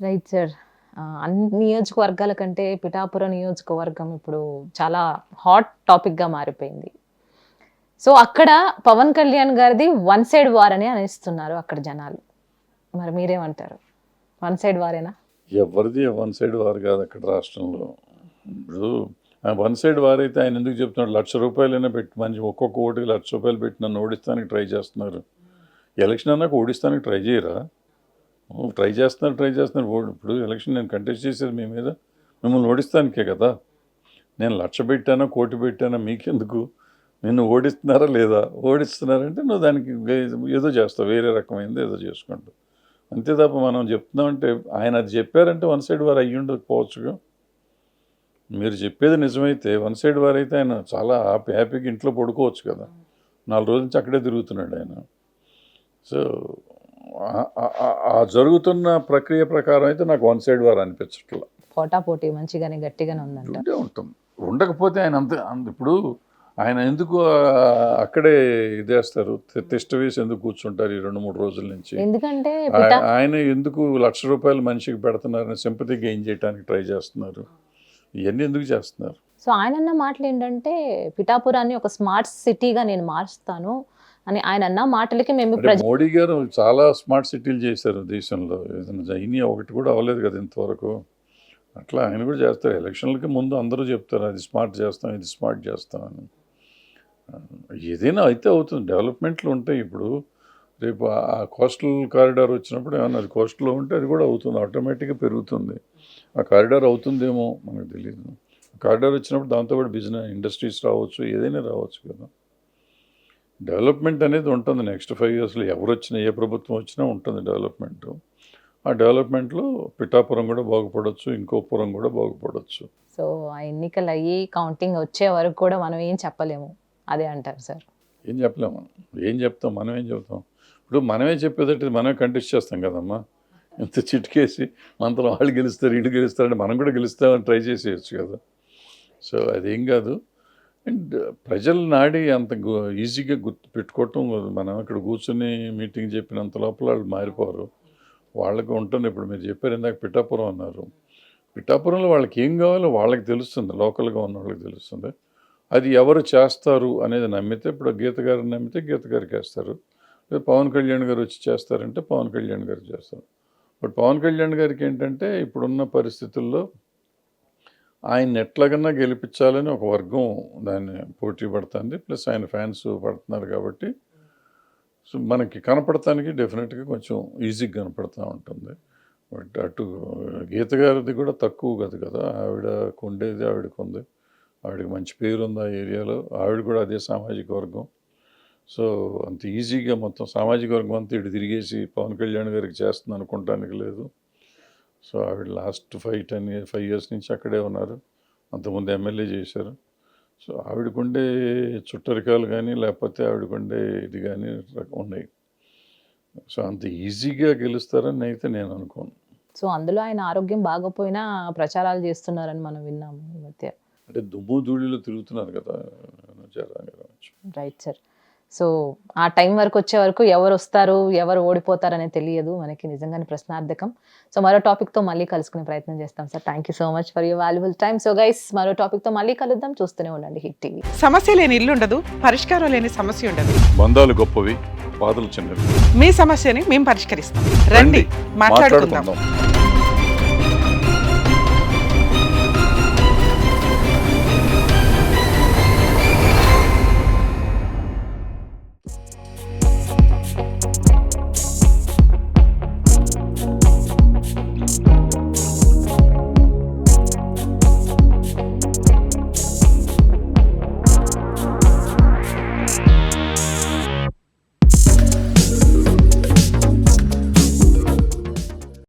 Right sir. అన్ని నియోజకవర్గాల కంటే పిఠాపురం నియోజకవర్గం ఇప్పుడు చాలా హాట్ టాపిక్గా మారిపోయింది. సో అక్కడ పవన్ కళ్యాణ్ గారిది వన్ సైడ్ వార్ అని అనిస్తున్నారు అక్కడ జనాలు. మరి మీరేమంటారు? వన్ సైడ్ వారేనా ఎవరిది వన్ సైడ్ వారు కాదు అక్కడ రాష్ట్రంలో. ఇప్పుడు వన్ సైడ్ వారైతే ఆయన ఎందుకు చెప్తున్నాడు? లక్ష రూపాయలైనా పెట్టి మంచి ఒక్కొక్క ఓటుకి లక్ష రూపాయలు పెట్టి నన్ను ఓడిస్తానికి ట్రై చేస్తున్నారు. ఎలక్షన్ అన్నాక ఓడిస్తానికి ట్రై చేయరా? ట్రై చేస్తున్నారు ట్రై చేస్తున్నారు. ఓడి ఇప్పుడు ఎలక్షన్ నేను కంటెస్ట్ చేసేది మీ మీద. మిమ్మల్ని ఓడిస్తానికే కదా. నేను లక్ష పెట్టానా కోటి పెట్టానా మీకెందుకు? నిన్ను ఓడిస్తున్నారా లేదా? ఓడిస్తున్నారంటే నువ్వు దానికి ఏదో చేస్తావు వేరే రకమైనది ఏదో చేసుకుంటావు. అంతే తప్ప మనం చెప్తున్నామంటే ఆయన అది చెప్పారంటే వన్ సైడ్ వారు అయ్యి ఉండకపోవచ్చుగా మీరు చెప్పేది నిజమైతే వన్ సైడ్ వారు అయితే ఆయన చాలా హ్యాపీ హ్యాపీగా ఇంట్లో పడుకోవచ్చు కదా. నాలుగు రోజుల నుంచి అక్కడే తిరుగుతున్నాడు ఆయన. సో జరుగుతున్న ప్రక్రియ ప్రకారం అయితే నాకు వన్ సైడ్ వారు అనిపించట్లా. పోటా పోటీ మంచిగానే గట్టిగానే ఉందంట. ఉంటే. ఉంటుంది ఉండకపోతే ఆయన అంత అంత- ఇప్పుడు ఆయన ఎందుకు అక్కడే ఇదేస్తారు తిష్ట వేసి ఎందుకు కూర్చుంటారు ఈ రెండు మూడు రోజుల నుంచి? ఎందుకంటే ఆయన ఎందుకు లక్ష రూపాయలు మనిషికి పెడుతున్నారని సింపతి గెయిన్ చేయడానికి ట్రై చేస్తున్నారు? ఇవన్నీ ఎందుకు చేస్తున్నారు? సో ఆయన అన్న మాటలు ఏంటంటే పిఠాపురాన్ని ఒక స్మార్ట్ సిటీగా నేను మారుస్తాను అని ఆయన అన్న మాటలకి మేము మోడీ గారు చాలా స్మార్ట్ సిటీలు చేశారు దేశంలో. ఏదైనా అయినా ఒకటి కూడా అవ్వలేదు కదా ఇంతవరకు. అట్లా ఆయన కూడా చేస్తారు. ఎలక్షన్లకి ముందు అందరూ చెప్తారు అది స్మార్ట్ చేస్తాం ఇది స్మార్ట్ చేస్తాం అని. ఏదైనా అయితే అవుతుంది. డెవలప్మెంట్లు ఉంటాయి ఇప్పుడు. రేపు ఆ కోస్టల్ కారిడార్ వచ్చినప్పుడు ఏమన్నా అది కోస్టల్లో ఉంటే అది కూడా అవుతుంది ఆటోమేటిక్గా పెరుగుతుంది. ఆ కారిడార్ అవుతుందేమో మనకు తెలియదు కారిడార్ వచ్చినప్పుడు దాంతోపాటు బిజినెస్ ఇండస్ట్రీస్ రావచ్చు ఏదైనా రావచ్చు కదా. డెవలప్మెంట్ అనేది ఉంటుంది. నెక్స్ట్ ఫైవ్ ఇయర్స్లో ఎవరు వచ్చినా ఏ ప్రభుత్వం వచ్చినా ఉంటుంది డెవలప్మెంట్ ఆ డెవలప్మెంట్లో పిఠాపురం కూడా బాగుపడవచ్చు ఇంకో పురం కూడా బాగుపడవచ్చు సో ఆ ఎన్నికలు అయ్యి కౌంటింగ్ వచ్చే వరకు కూడా మనం ఏం చెప్పలేము. అదే అంటారు సార్. ఏం చెప్పలేము ఏం చెప్తాం? మనం ఏం చెప్తాం? ఇప్పుడు మనమే చెప్పేదంటే మనమే కంటెస్ట్ చేస్తాం కదమ్మా. ఇంత చిటికేసి మనతో వాళ్ళు గెలుస్తారు వీళ్ళు గెలుస్తారంటే మనం కూడా గెలుస్తామని ట్రై చేసేయచ్చు కదా. సో అదేం కాదు. అండ్ ప్రజల నాడి అంత గు- ఈజీగా గుర్తు పెట్టుకోవటం మనం అక్కడ కూర్చొని మీటింగ్ చెప్పినంత లోపల వాళ్ళు మారిపోరు. వాళ్ళకి ఉంటుంది ఇప్పుడు మీరు చెప్పారు ఇందాక పిఠాపురం అన్నారు. పిఠాపురంలో వాళ్ళకి ఏం కావాలో వాళ్ళకి తెలుస్తుంది. లోకల్గా ఉన్న వాళ్ళకి తెలుస్తుంది. అది ఎవరు చేస్తారు అనేది నమ్మితే ఇప్పుడు గీత గారిని నమ్మితే గీత గారికి వేస్తారు పవన్ కళ్యాణ్ గారు వచ్చి చేస్తారంటే పవన్ కళ్యాణ్ గారు చేస్తారు. బట్ పవన్ కళ్యాణ్ గారికి ఏంటంటే ఇప్పుడున్న పరిస్థితుల్లో ఆయన ఎట్లాగన్నా గెలిపించాలని ఒక వర్గం దాన్ని పోటీ పడుతుంది. ప్లస్ ఆయన ఫ్యాన్స్ పడుతున్నారు కాబట్టి సో మనకి కనపడటానికి డెఫినెట్గా కొంచెం ఈజీగా కనపడుతూ ఉంటుంది. బట్ అటు గీత గారిది కూడా తక్కువ కదా కదా. ఆవిడ కొండేది ఆవిడకు ఉంది ఆవిడకి మంచి పేరు ఉంది ఆ ఏరియాలో. ఆవిడ కూడా అదే సామాజిక వర్గం. సో అంత ఈజీగా మొత్తం సామాజిక వర్గం అంతా ఇటు తిరిగేసి పవన్ కళ్యాణ్ గారికి చేస్తుంది అనుకోవటానికి లేదు. సో ఆవిడ last five ten year five years నుంచి అక్కడే ఉన్నారు. అంతకుముందు ఎమ్మెల్యే చేశారు. సో ఆవిడకుండే చుట్టరికాలు కానీ లేకపోతే ఆవిడకుండే ఇది కానీ ఉన్నాయి. సో అంత ఈజీగా గెలుస్తారని అయితే నేను అనుకోను. సో అందులో ఆయన ఆరోగ్యం బాగోపోయినా ప్రచారాలు చేస్తున్నారని మనం విన్నాము ఈ మధ్య. అంటే దుమ్ము ధూళిలో తిరుగుతున్నారు కదా. Right sir. సో ఆ టైం వరకు వచ్చే వరకు ఎవరు వస్తారు ఎవరు ఓడిపోతారనే తెలియదు. మనకి నిజంగానే ప్రశ్నార్థకం. సో మరో టాపిక్తో మళ్ళీ కలుసుకునే ప్రయత్నం చేస్తాం sir. Thank you so much for you valuable time so guys మరో టాపిక్తో మళ్ళీ కలుద్దాం. చూస్తూనే ఉండండి హిట్ టీవీ సమస్య లేని ఇల్లు ఉండదు పరిష్కారం లేని సమస్య ఉండదు. బంధాలు గొప్పవి బాధలు చిన్నవి. మీ సమస్యని మేము పరిష్కరిస్తాం. రండి మాట్లాడుకుందాం. మాట్లాడుకుందాం.